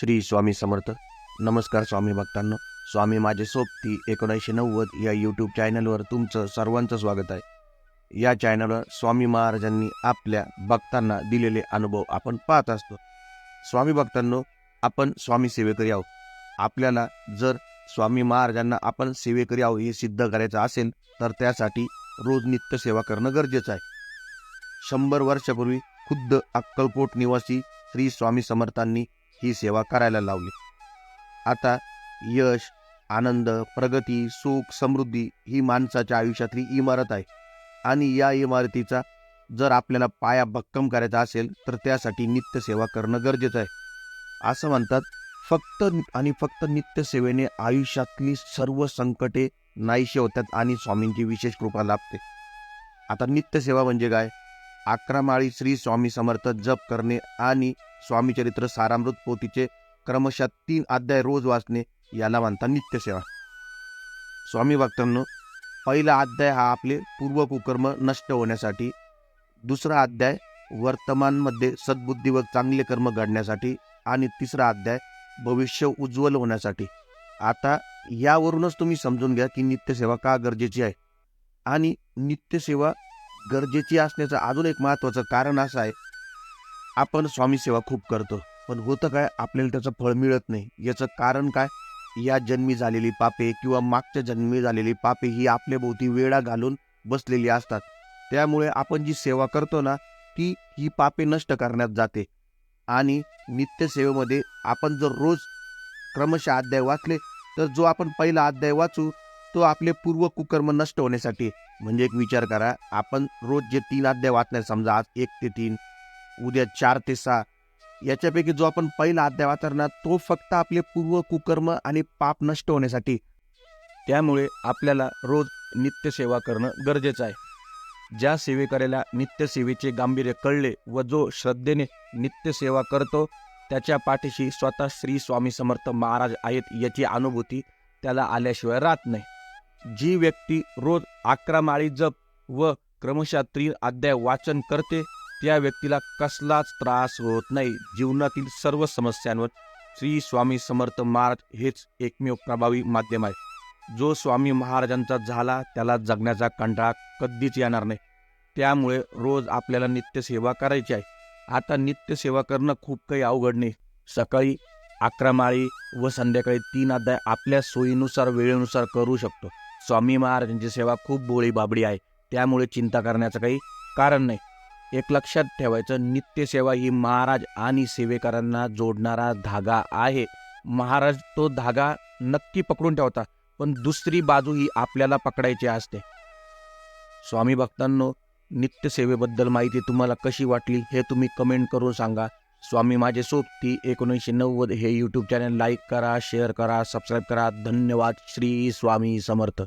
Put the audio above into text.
श्री स्वामी समर्थ. नमस्कार स्वामी भक्तांनो. स्वामी माझे सोबती एकोणीसशे नव्वद या यूट्यूब चॅनलवर तुमचं सर्वांचं स्वागत आहे. या चॅनलवर स्वामी महाराजांनी आपल्या भक्तांना दिलेले अनुभव आपण पाहत असतो. स्वामी भक्तांनो आपण स्वामी सेवेकरी आहोत. आपल्याला जर स्वामी महाराजांना आपण सेवेकरी आहोत हे सिद्ध करायचं असेल तर त्यासाठी रोज नित्य सेवा करणं गरजेचं आहे. शंभर वर्षापूर्वी खुद्द अक्कलकोट निवासी श्री स्वामी समर्थांनी ही सेवा करायला लावली. आता यश आनंद प्रगती सुख समृद्धी ही माणसाच्या आयुष्यातली इमारत आहे. आणि या इमारतीचा जर आपल्याला पाया भक्कम करायचा असेल तर त्यासाठी नित्य सेवा करणं गरजेचं आहे. असं म्हणतात फक्त आणि फक्त नित्य सेवेने आयुष्यातली सर्व संकटे नाहीशी होतात आणि स्वामींची विशेष कृपा लाभते. आता नित्य सेवा म्हणजे काय? अकरामाळी श्री स्वामी समर्थ जप करणे आणि स्वामी चरित्र सारामृत पोथीचे क्रमशः तीन अध्याय रोज वाचणे याला म्हणतात नित्यसेवा. स्वामी भक्तांनो पहिला अध्याय हा आपले पूर्व कुकर्म नष्ट होण्यासाठी दुसरा अध्याय वर्तमानमध्ये सद्बुद्धी व चांगले कर्म घडण्यासाठी आणि तिसरा अध्याय भविष्य उज्ज्वल होण्यासाठी. आता यावरूनच तुम्ही समजून घ्या की नित्यसेवा का गरजेची आहे. आणि नित्यसेवा गरजेची असण्याचं अजून एक महत्त्वाचं कारण असं आहे. आपण स्वामी सेवा खूप करतो पण होतं काय? आपल्याला त्याचं फळ मिळत नाही. याचं कारण काय? या जन्मी झालेली पापे किंवा मागच्या जन्मी झालेली पापे ही आपल्या भोवती वेळा घालून बसलेली असतात. त्यामुळे आपण जी सेवा करतो ना ती ही पापे नष्ट करण्यात जाते. आणि नित्यसेवेमध्ये आपण जर रोज क्रमशः अध्याय वाचले तर जो आपण पहिला अध्याय वाचू तो आपले पूर्व कुकर्म नष्ट होण्यासाठी म्हणजे एक विचार करा आपण रोज जे तीन अध्याय वाचणार समजा आज एक ते तीन उद्या चार ते सहा याच्यापैकी जो आपण पहिला अध्याय वाचणार तो फक्त आपले पूर्व कुकर्म आणि पाप नष्ट होण्यासाठी. त्यामुळे आपल्याला रोज नित्यसेवा करणं गरजेचं आहे. ज्या सेवेकऱ्याला नित्यसेवेचे गांभीर्य कळले व जो श्रद्धेने नित्यसेवा करतो त्याच्या पाठीशी स्वतः श्री स्वामी समर्थ महाराज आहेत याची अनुभूती त्याला आल्याशिवाय राहत नाही. जी व्यक्ती रोज अकरा माळी जप व क्रमशः तीन अध्याय वाचन करते त्या व्यक्तीला कसलाच त्रास होत नाही. जीवनातील सर्व समस्यांवर श्री स्वामी समर्थ महाराज हेच एकमेव प्रभावी माध्यम आहे. जो स्वामी महाराजांचा झाला त्याला जगण्याचा कंटाळा कधीच येणार नाही. त्यामुळे रोज आपल्याला नित्यसेवा करायची आहे. आता नित्यसेवा करणं खूप काही अवघड नाही. सकाळी अकरा माळी व संध्याकाळी तीन अध्याय आपल्या सोयीनुसार वेळेनुसार करू शकतो. स्वामी महाराजांची सेवा खूप बोळी बाबडी आहे. त्यामुळे चिंता करण्याचं काही कारण नाही. एक लक्षात ठेवायचं नित्यसेवा ही महाराज आणि सेवेकरांना जोडणारा धागा आहे. महाराज तो धागा नक्की पकडून ठेवता पण दुसरी बाजू ही आपल्याला पकडायची असते. स्वामी भक्तांनो नित्यसेवेबद्दल माहिती तुम्हाला कशी वाटली हे तुम्ही कमेंट करून सांगा. स्वामी माझे सोबती एकोणीसशे नव्वद. हे यूट्यूब चॅनल लाईक करा शेअर करा सबस्क्राईब करा. धन्यवाद. श्री स्वामी समर्थ.